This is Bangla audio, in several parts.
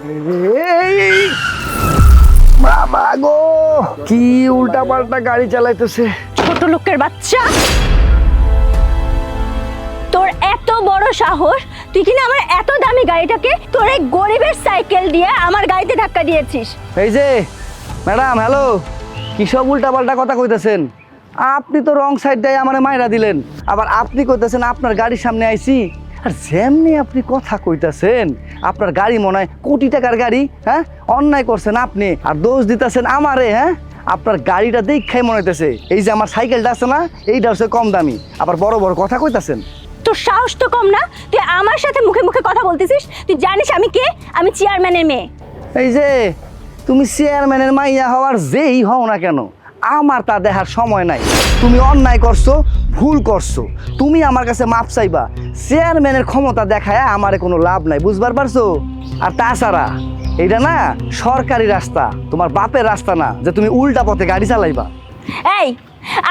এই বাবা গো কি উল্টা পাল্টা গাড়ি চালাইতেছে। ছোট লোকের বাচ্চা। তোর এত বড় সাহস তুই কিনা আমার এত দামি গাড়িটাকে তোর এই গরিবের সাইকেল দিয়ে আমার গাড়িতে ধাক্কা দিয়েছিস? এই যে ম্যাডাম হ্যালো। কি সব উল্টা পাল্টা কথা কইতেছেন? আপনি তো রং সাইড দিয়ে আমার মাইরা দিলেন। আবার আপনি কইতেছেন আপনার গাড়ির সামনে আইছি। আর যেমনি আপনি কথা কইতাছেন আপনার গাড়ি মনে হয় কোটি টাকার গাড়ি হ্যাঁ? অন্যায় করছেন আপনি আর দোষ দিতেছেন আমারে হ্যাঁ? আপনার গাড়িটা দেখাই মনে হইতেছে এই যে আমার সাইকেলটা আছে না এইটা হচ্ছে কম দামি। আবার বড় বড় কথা কইতাছেন। তোর সাহস তো কম না? তুই আমার সাথে মুখে মুখে কথা বলতেছিস? তুই জানিস আমি কে? আমি চেয়ারম্যানের মেয়ে। এই যে তুমি চেয়ারম্যানের মাইয়া হওয়ার যেই হও না কেন আমার তা দেখার সময় নাই। তুমি অন্যায় করছ ভুল করছ। তুমি আমার কাছে মাপ চাইবা। চেয়ারম্যানের ক্ষমতা দেখায় আমারে কোনো লাভ নাই বুঝবার পারছ? আর তাছাড়া এইটা না সরকারি রাস্তা তোমার বাপের রাস্তা না যে তুমি উল্টা পথে গাড়ি চালাইবা। এই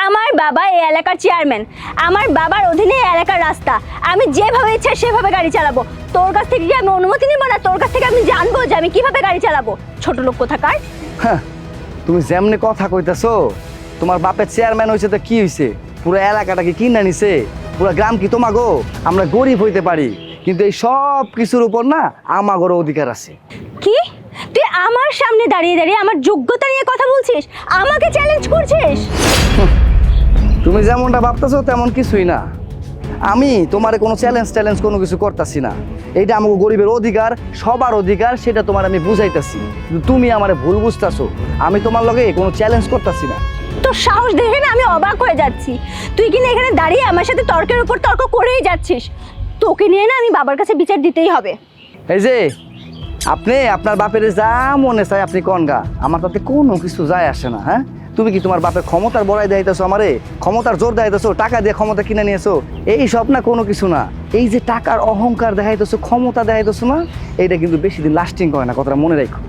আমার বাবা এই এলাকার চেয়ারম্যান। আমার বাবার অধীনে এই এলাকার রাস্তা। আমি যেভাবে ইচ্ছা সেভাবে গাড়ি চালাবো। তোর কাছ থেকে কি আমি অনুমতি নিব না তোর কাছ থেকে আমি জানব যে আমি কীভাবে গাড়ি চালাবো? ছোট লোক কোথাকার? হ্যাঁ, তুমি যেমনি কথা কইতেছো তোমার বাপের চেয়ারম্যান হয়েছে তো কি হয়েছে পুরো এলাকাটা কি কিনে নিছে পুরো গ্রাম কি তোমাগো? আমরা গরিব হইতে পারি কিন্তু এই সব কিছুর উপর না আমাগরও অধিকার আছে। কি? তুই আমার সামনে দাঁড়িয়ে দাঁড়িয়ে আমার যোগ্যতা নিয়ে কথা বলছিস? আমাকে চ্যালেঞ্জ করছিস? তুমি যেমনটা ভাবতেছো তেমন কিছুই না। আমি তোমার কোনো চ্যালেঞ্জ ট্যালেঞ্জ কোনো কিছু করতেছি না। এইটা আমাকে গরিবের অধিকার সবার অধিকার সেটা তোমার আমি বুঝাইতেছি। কিন্তু তুমি আমারে ভুল বুঝতেছো। আমি তোমার লগে কোনো চ্যালেঞ্জ করতেছি না। তোর সাহস দেখে না আমি অবাক হয়ে যাচ্ছি। তুই কিনে এখানে দাঁড়িয়ে আমার সাথে তর্কের উপর তর্ক করেই যাচ্ছিস? তোকে নিয়ে না আমি বাবার কাছে বিচার দিতেই হবে। এই যে, আপনি, আপনার বাপের যা মনে চায় আপনি কোন গা। আমার তাতে কোনো কিছু যায় আসে না হ্যাঁ? তুমি কি তোমার বাপের ক্ষমতার বড়াই দেখাইতেছো আমারে? ক্ষমতার জোর দেখাইতেছো টাকা দিয়ে ক্ষমতা কিনে নিয়েছো এই সব না কোনো কিছু না। এই যে টাকার অহংকার দেখাইতেছো ক্ষমতা দেখাইতেছো না এইটা কিন্তু বেশি দিন লাস্টিং করে না কথাটা মনে রাখো।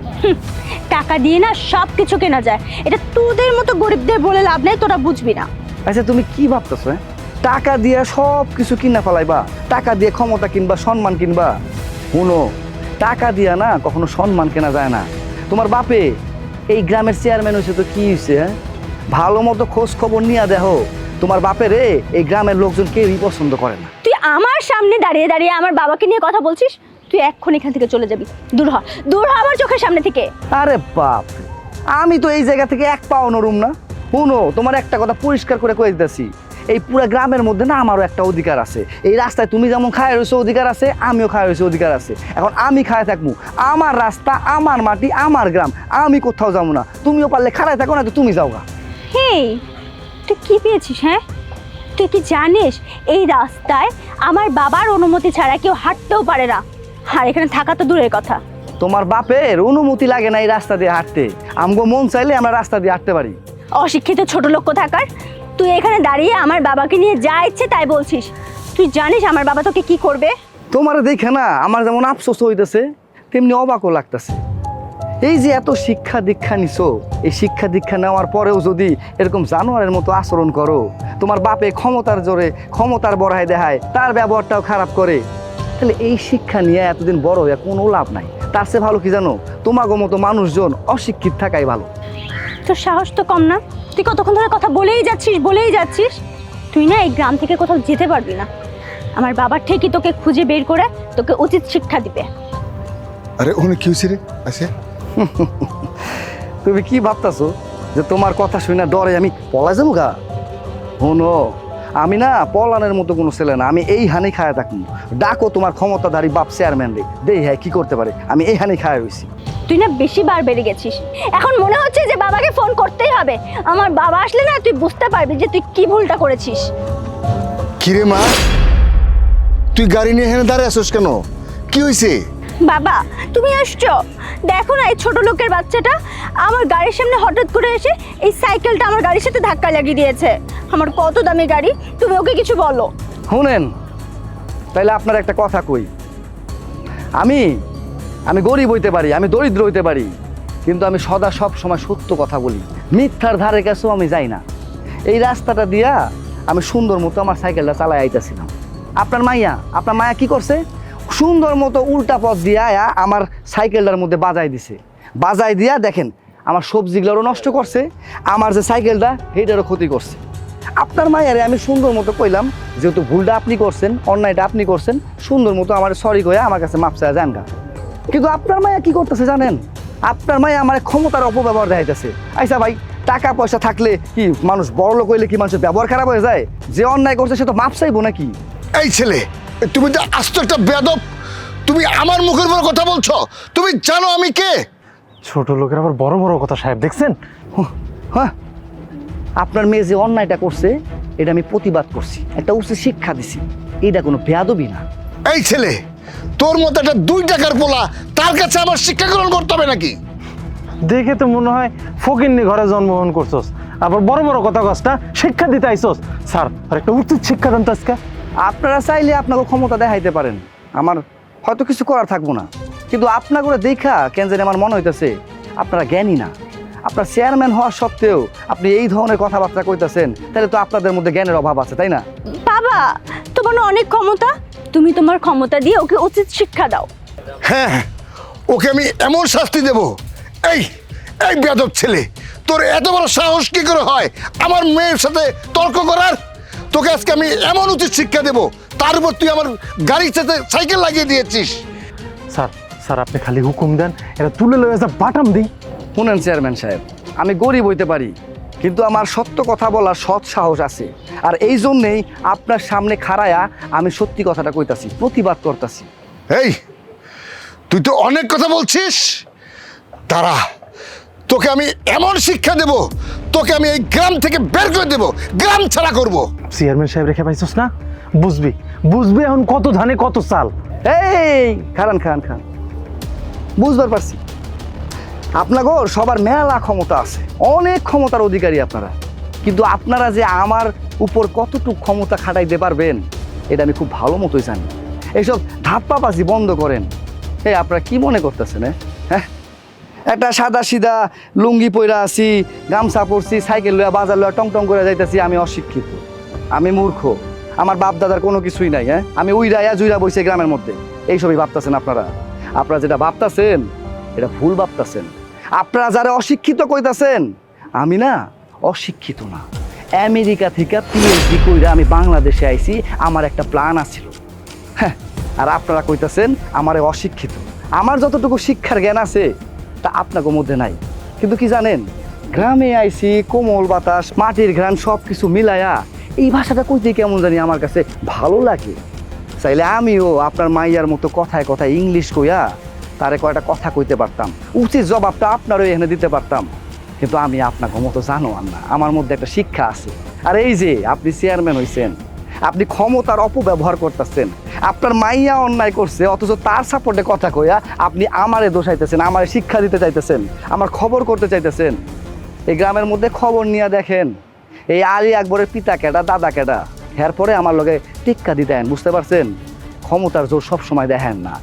টাকা দিয়ে না সব কিছু কেনা যায়। এটা তোদের মতো গরিবদের বলে লাভ নেই তোরা বুঝবি না। আচ্ছা তুমি কি ভাবতেছো হ্যাঁ? টাকা দিয়ে সব কিছু কিনা ফেলাইবা? টাকা দিয়ে ক্ষমতা কিনবা সম্মান কিনবা? শুনো টাকা দিয়া না কখনো সম্মান কেনা যায় না। তোমার বাপে এই গ্রামের চেয়ারম্যান হয়েছে তো কি হয়েছে হ্যাঁ? ভালো মতো খোঁজ খবর নিয়ে দেখো তোমার বাপেরে এই গ্রামের লোকজন কেউই পছন্দ করে না। তুই আমার সামনে দাঁড়িয়ে দাঁড়িয়ে আমার বাবাকে নিয়ে কথা বলছিস? তুই এক্ষুনি এখান থেকে চলে যাবি। দূর হ দূর হ আমার চোখের সামনে থেকে। আরে বাপ আমি তো এই জায়গা থেকে এক পাও নরুম না। শুনো তোমার একটা কথা পরিষ্কার করে কয়ে দিতেছি। এই পুরো গ্রামের মধ্যে না আমারও একটা অধিকার আছে। এই রাস্তায় তুমি যেমন খায় রয়েছো অধিকার আছে আমিও খায় রয়েছে অধিকার আছে। এখন আমি খায় থাকব। আমার রাস্তা আমার মাটি আমার গ্রাম আমি কোথাও যাব না। তুমিও পারলে খাড়ায় থাকো না তো তুমি যাও হেই তুই কি পেয়েছিস হ্যাঁ? তুই কি জানিস এই রাস্তায় আমার বাবার অনুমতি ছাড়া কেউ হাঁটতেও পারে না। আর এখানে থাকা তো দূরের কথা। তোমার বাপের অনুমতি লাগে না এই রাস্তা দিয়ে হাঁটতে। আমগো মন চাইলে আমরা রাস্তা দিয়ে হাঁটতে পারি। অশিক্ষিত ছোট লোক থাকার তুই এখানে দাঁড়িয়ে আমার বাবাকে নিয়ে যা ইচ্ছে তাই বলছিস। তুই জানিস আমার বাবা তোকে কি করবে? তোমার দেখে না আমার যেমন আফসোস হইতেছে তেমনি অবাকও লাগতেছে। এই যে এত শিক্ষা দীক্ষা নিছো এই শিক্ষা দীক্ষা নেওয়ার পরেও যদি এরকম জানোয়ারের মতো আচরণ করো তোমার বাপে ক্ষমতার জোরে ক্ষমতার বড়াই দেখায় তার ব্যবহারটাও খারাপ করে তাহলে এই শিক্ষা নিয়ে এতদিন বড় হয়ে কোনো লাভ নাই। তার চেয়ে ভালো কি জানো? তোমাগো মতো মানুষজন অশিক্ষিত থাকাই ভালো। তোর সাহস তো কম না? তুই কতক্ষণ ধরে কথা বলেই যাচ্ছিস বলেই যাচ্ছিস? তুই না এই গ্রাম থেকে কোথাও যেতে পারবি না। আমার বাবার ঠিকই তোকে খুঁজে বের করে তোকে উচিত শিক্ষা দিবে। আরে ওখানে কি হয়েছে রে? আছে তুমি কি ভাবতাছো যে তোমার কথা শুনে ডরে আমি পলা যাব গা? শোনো আমি না পলানের মতো কোনো ছেলে না আমি এই হানি খায় থাকুন ডাকো তোমার ক্ষমতাধারী বাপ চেয়ারম্যান রে। দেই হ্যাঁ কি করতে পারে? আমি এই হানি খায় হয়েছি তুই না বেশি বার বেড়ে গেছিস। এখন মনে হচ্ছে যে বাবাকে ফোন করতেই হবে। আমার বাবা আসলে না তুই বুঝতে পারবি যে তুই কি ভুলটা করেছিস। কিরে মা? তুই গাড়ি নিয়ে এখানে দাঁড়িয়ে আসোস কেন? কি হয়েছে বাবা, তুমি আসছো? দেখো না এই ছোট লোকের বাচ্চাটা। আমার গাড়ির সামনে হঠাৎ করে এসে এই সাইকেলটা আমার গাড়ির সাথে ধাক্কা লাগিয়ে দিয়েছে। আমার কত দামি গাড়ি, তুমি ওকে কিছু বলো। শুনেন, তাইলে আপনার একটা কথা কই। আমি আমি গরিব হইতে পারি, আমি দরিদ্র হইতে পারি, কিন্তু আমি সদা সব সময় সত্য কথা বলি। মিথ্যার ধারে কাছেও আমি যাই না। এই রাস্তাটা দিয়া আমি সুন্দর মতো আমার সাইকেলটা চালাই আইতেছিলাম। আপনার মাইয়া, আপনার মায়া কি করছে? সুন্দর মতো উল্টা পথ দিয়ে আমার সাইকেলটার মধ্যে বাজাই দিছে। বাজাই দিয়া দেখেন, আমার সবজিগুলোরও নষ্ট করছে, আমার যে সাইকেলটা, সেইটারও ক্ষতি করছে। আপনার মায়েরে আমি সুন্দর মতো কইলাম, যেহেতু ভুলটা আপনি করছেন, অন্যায়টা আপনি করছেন, সুন্দর মতো আমার সরি কয়ে আমার কাছে মাপ চায় যান গা। কিন্তু আপনার মায়া কি করতেছে জানেন? আপনার মায়া আমার ক্ষমতার অপব্যবহার দেখাইতেছে। আইসা ভাই, টাকা পয়সা থাকলে কি মানুষ বড় লোক হইলে কি মানুষের ব্যবহার খারাপ হয়ে যায়? যে অন্যায় করছে, সে তো মাপ চাইব নাকি? এই ছেলে তুমি তো আস্ত একটা বেদব তুমি আমার মুখের উপর কথা বলছো তুমি জানো আমি কে? ছোট লোকের আবার বড় বড় কথা সাহেব দেখছেন? হ্যাঁ। আপনার মেয়ে যে অন্যায়টা করছে এটা আমি প্রতিবাদ করছি। একটা উচিত শিক্ষা দিছি। এটা কোনো বেয়াদবি না। এই ছেলে তোর মতো একটা দুই টাকার পোলা তার কাছে আমার শিক্ষা গ্রহণ করতে হবে নাকি? দেখে তো মনে হয় ফকিন্নি ঘরে জন্মগ্রহণ করছস। আবার বড় বড় কথা কসটা শিক্ষা দিতে আইসস স্যার আর একটা উচিত শিক্ষা দেন তো আজকে। আপনারা চাইলে আপনাকে ক্ষমতা দেখাইতে পারেন। আমার হয়তো কিছু করার থাকব না। কিন্তু আপনার করে দেখা কেন জানি আমার মনে হইতেছে আপনারা জ্ঞানী না। আপনার চেয়ারম্যান হওয়া সত্ত্বেও আপনি এই ধরনের কথাবার্তা কইতাছেন তাহলে তো আপনাদের মধ্যে জ্ঞানের অভাব আছে তাই না? বাবা তোমার অনেক ক্ষমতা। তুমি তোমার ক্ষমতা দিয়ে ওকে উচিত শিক্ষা দাও। হ্যাঁ ওকে আমি এমন শাস্তি দেব। এই এই বেদব ছেলে তোর এত বড় সাহস কি করে হয়? আমার মেয়ের সাথে তর্ক করার? তোকে আজকে আমি এমন উচিত শিক্ষা দেব তার উপর তুই আমার গাড়ির সাথে সাইকেল লাগিয়ে দিয়েছিস। স্যার স্যার আপনি খালি হুকুম দেন এটা তুলে লয়ে যা বাটাম দিই। শুনেন চেয়ারম্যান সাহেব আমি গরিব হইতে পারি কিন্তু আমার সত্য কথা বলার সৎ সাহস আছে। আর এই জন্যেই আপনার সামনে খাড়ায়া আমি সত্যি কথাটা কইতাছি প্রতিবাদ করতাছি। এই তুই তো অনেক কথা বলছিস। তারা তোকে আমি এমন শিক্ষা দেব তোকে আমি এই গ্রাম থেকে বের করে দেব। গ্রাম ছাড়া করব। চেয়ারম্যান সাহেব রেখে পাইছস না? বুঝবি। বুঝবি এখন কত ধানে, কত চাল। এই, খারান খান খান বুঝবার পারছি। আপনাগো সবার মেলা ক্ষমতা আছে। অনেক ক্ষমতার অধিকারী আপনারা। কিন্তু আপনারা যে আমার উপর কতটুকু ক্ষমতা খাটাইতে পারবেন, এটা আমি খুব ভালো মতোই জানি। এইসব ধাপ্পাবাজি বন্ধ করেন। এই, আপনারা কি মনে করতেছেন? হ্যাঁ? একটা সাদা সিধা লুঙ্গি পইরা আছি, গামছা পরছি, সাইকেল লইয়া বাজার লইয়া টং টং করে যাইতেছি, আমি অশিক্ষিত। আমি মূর্খ। আমার বাপ দাদার কোনো কিছুই নাই হ্যাঁ? আমি উইরাইয়া জুইরা বইছে গ্রামের মধ্যে। এইসবই ভাবতাছেন আপনারা? আপনারা যেটা ভাবতাছেন, এটা ভুল ভাবতাছেন। আপনারা যারা অশিক্ষিত কইতাছেন, আমি না, অশিক্ষিত না। আমেরিকা থেকে পিএইচডি কইরা আমি বাংলাদেশে আইছি, আমার একটা প্ল্যান আছিল। হ্যাঁ আর আপনারা কইতাছেন, আমার অশিক্ষিত। আমার যতটুকু শিক্ষার জ্ঞান আছে তা আপনাকে মধ্যে নাই। কিন্তু কি জানেন? গ্রামে আইসি, কোমল বাতাস, মাটির ঘ্রাণ সব কিছু মিলায়া এই ভাষাটা কইতে কেমন জানি আমার কাছে ভালো লাগে। চাইলে আমিও আপনার মাইয়ার মতো কথায় কথায় ইংলিশ কইয়া তারে কয়টা কথা কইতে পারতাম। উচিত জবাবটা আপনারও এখানে দিতে পারতাম। কিন্তু আমি আপনাকে মতো জানো না। আমার মধ্যে একটা শিক্ষা আছে। আর এই যে, আপনি চেয়ারম্যান হইছেন। আপনি ক্ষমতার অপব্যবহার করতেছেন। আপনার মাইয়া অন্যায় করছে, অথচ তার সাপোর্টে কথা কইয়া আপনি আমারে দোষাইতেছেন, আমারে শিক্ষা দিতে চাইতেছেন, আমার খবর করতে চাইতেছেন। এই গ্রামের মধ্যে খবর নিয়ে দেখেন, এই আলী আকবরের পিতা কেডা, দাদা কেডা? এর পরে আমার লগে টিক্কা দিতেন বুঝতে পারছেন? ক্ষমতার জোর সব সময় দেখেন না।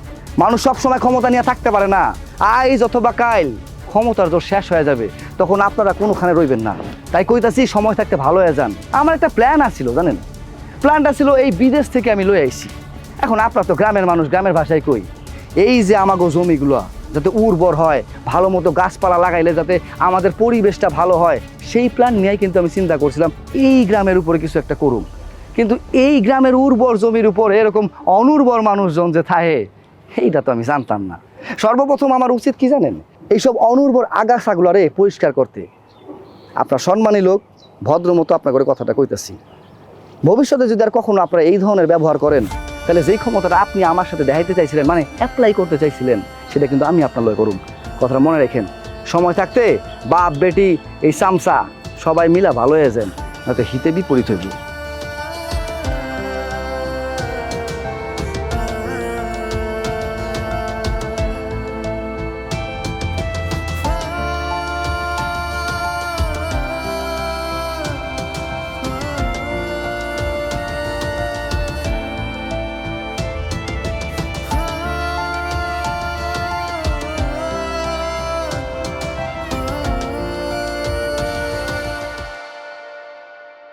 মানুষ সব সময় ক্ষমতা নিয়ে থাকতে পারে না। আইজ অথবা কাইল, ক্ষমতার জোর শেষ হয়ে যাবে, তখন আপনারা কোনোখানে রইবেন না। তাই কইতাছি, সময় থাকতে ভালো হয়ে যান। আমার একটা প্ল্যান আছিল, জানেন? প্ল্যানটা ছিল এই বিদেশ থেকে আমি লই আইছি। এখন আপনার তো গ্রামের মানুষ, গ্রামের ভাষায় কই? এই যে আমাগো জমিগুলো, যাতে উর্বর হয়, ভালো মতো গাছপালা লাগাইলে যাতে আমাদের পরিবেশটা ভালো হয়, সেই প্ল্যান নিয়েই কিন্তু আমি চিন্তা করছিলাম, এই গ্রামের উপরে কিছু একটা করুম কিন্তু এই গ্রামের উর্বর জমির উপর এরকম অনুর্বর মানুষজন যে থাহে এইটা তো আমি জানতাম না। সর্বপ্রথম আমার উচিত কি জানেন? এইসব অনুর্বর আগাছাগুলারে পরিষ্কার করতে। আপনার সম্মানী লোক ভদ্র মতো আপনার করে কথাটা কইতেছি। ভবিষ্যতে যদি আর কখনো আপনারা এই ধরনের ব্যবহার করেন, তাহলে যেই ক্ষমতাটা আপনি আমার সাথে দেখাইতে চাইছিলেন মানে অ্যাপ্লাই করতে চাইছিলেন, সেটা কিন্তু আমি আপনার লয় করুন। কথাটা মনে রাখেন, সময় থাকতে বাপ, বেটি, এই সামসা, সবাই মিলা ভালো হয়ে যান হিতে বিপরীত হইব